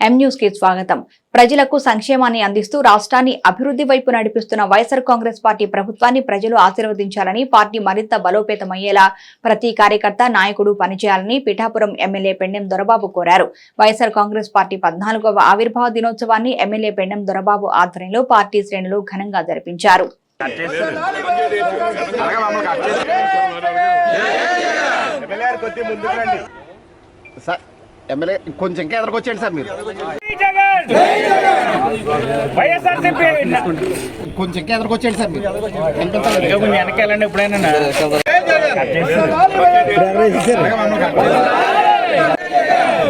ఎం న్యూస్కి స్వాగతం. ప్రజలకు సంక్షేమాన్ని అందిస్తూ రాష్ట్రాన్ని అభివృద్ధి వైపు నడిపిస్తున్న వైఎస్ఆర్ కాంగ్రెస్ పార్టీ ప్రభుత్వాన్ని ప్రజలు ఆశీర్వదించాలని పార్టీ మరింత బలోపేతమయ్యేలా ప్రతి కార్యకర్త నాయకుడు పనిచేయాలని పిఠాపురం ఎమ్మెల్యే పెండెం దొరబాబు కోరారు. వైఎస్ఆర్ కాంగ్రెస్ పార్టీ పద్నాలుగవ ఆవిర్భావ దినోత్సవాన్ని ఎమ్మెల్యే పెండెం దొరబాబు ఆధ్వర్యంలో పార్టీ శ్రేణులు ఘనంగా జరిపించారు. ముందుకు రండి. ఎమ్మెల్యే కొంచెం ఇంకా వచ్చేయండి సార్ మీరు. కొంచెం ఇంకా వచ్చేయండి సార్ మీరు. వెనకాలండి ఎప్పుడైనా.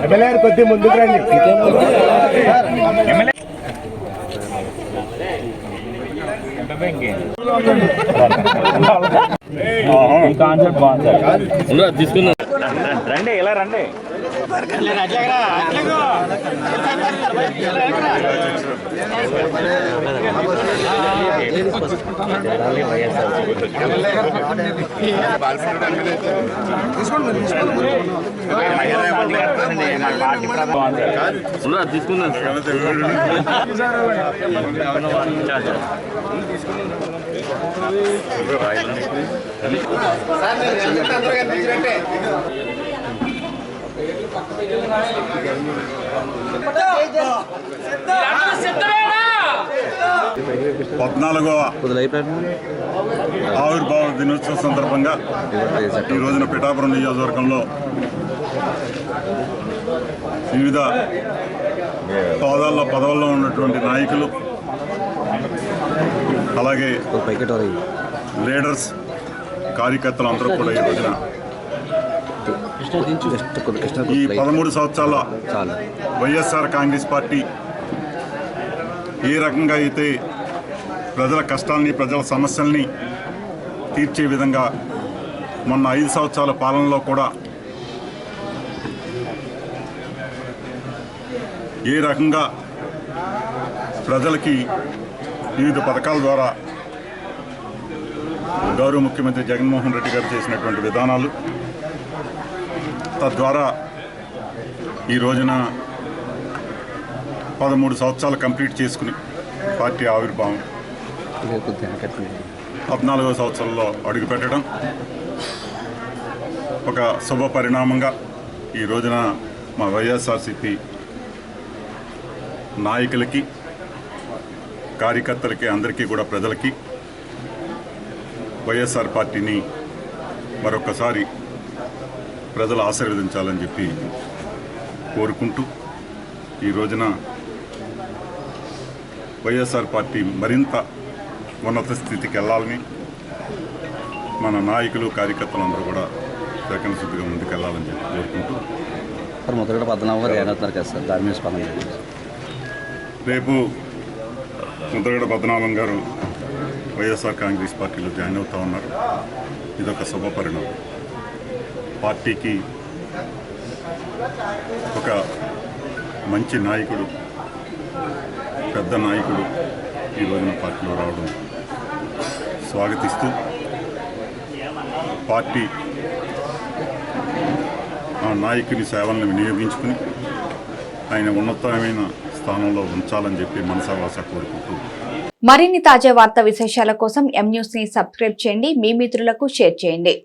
ఎమ్మెల్యే కొద్ది ముందుకు రండి. ఎమ్మెల్యే కాన్సెప్ట్ బాగుంది. రండి ఇలా రండి. సార్ నేను చెప్తే అందరూ కనిపించినట్టే పద్నాలుగవ ఆవిర్భావ దినోత్సవం సందర్భంగా ఈ రోజున పిఠాపురం నియోజకవర్గంలో వివిధ హోదాల్లో పదవుల్లో ఉన్నటువంటి నాయకులు అలాగే లీడర్స్ కార్యకర్తలు అందరూ కూడా ఈ రోజున ఈ పదమూడు సంవత్సరాల వైఎస్ఆర్ కాంగ్రెస్ పార్టీ ఏ రకంగా అయితే ప్రజల కష్టాల్ని ప్రజల సమస్యల్ని తీర్చే విధంగా మొన్న ఐదు సంవత్సరాల పాలనలో కూడా ఏ రకంగా ప్రజలకి వివిధ పథకాల ద్వారా గౌరవ ముఖ్యమంత్రి జగన్మోహన్ రెడ్డి గారు చేసినటువంటి విధానాలు తద్వారా ఈ రోజున పదమూడు సంవత్సరాలు కంప్లీట్ చేసుకుని పార్టీ ఆవిర్భావం పద్నాలుగో సంవత్సరంలో అడుగుపెట్టడం ఒక శుభ పరిణామంగా ఈ రోజున మా వైఎస్ఆర్సిపి నాయకులకి కార్యకర్తలకి అందరికీ కూడా ప్రజలకి వైఎస్ఆర్ పార్టీని మరొకసారి ప్రజలు ఆశీర్వదించాలని చెప్పి కోరుకుంటూ ఈ రోజున వైఎస్ఆర్ పార్టీ మరింత ఉన్నత స్థితికి వెళ్ళాలని మన నాయకులు కార్యకర్తలందరూ కూడా సెకండ్ ముందుకు వెళ్ళాలని చెప్పి కోరుకుంటూ సార్ మొదటి పద్నాలుగు గారు ఏమవుతున్నారు కదా సార్? దాని మీద స్పందన చేయండి. రేపు ముద్రగడ పద్మనాభం గారు వైఎస్ఆర్ కాంగ్రెస్ పార్టీలో జాయిన్ అవుతా ఉన్నారు. ఇదొక శుభ పరిణామం పార్టీకి ఒక మంచి నాయకుడు పెద్ద నాయకుడు ఈ రోజున పార్టీలో రావడం స్వాగతిస్తూ పార్టీ ఆ నాయకుని సేవలను వినియోగించుకుని ఆయన ఉన్నతమైన స్థానంలో ఉంచాలని చెప్పి మనసావాస కోరుకుంటూ. మరిన్ని తాజా వార్తా విశేషాల కోసం ఎం న్యూస్ని సబ్స్క్రైబ్ చేయండి మీ మిత్రులకు షేర్ చేయండి.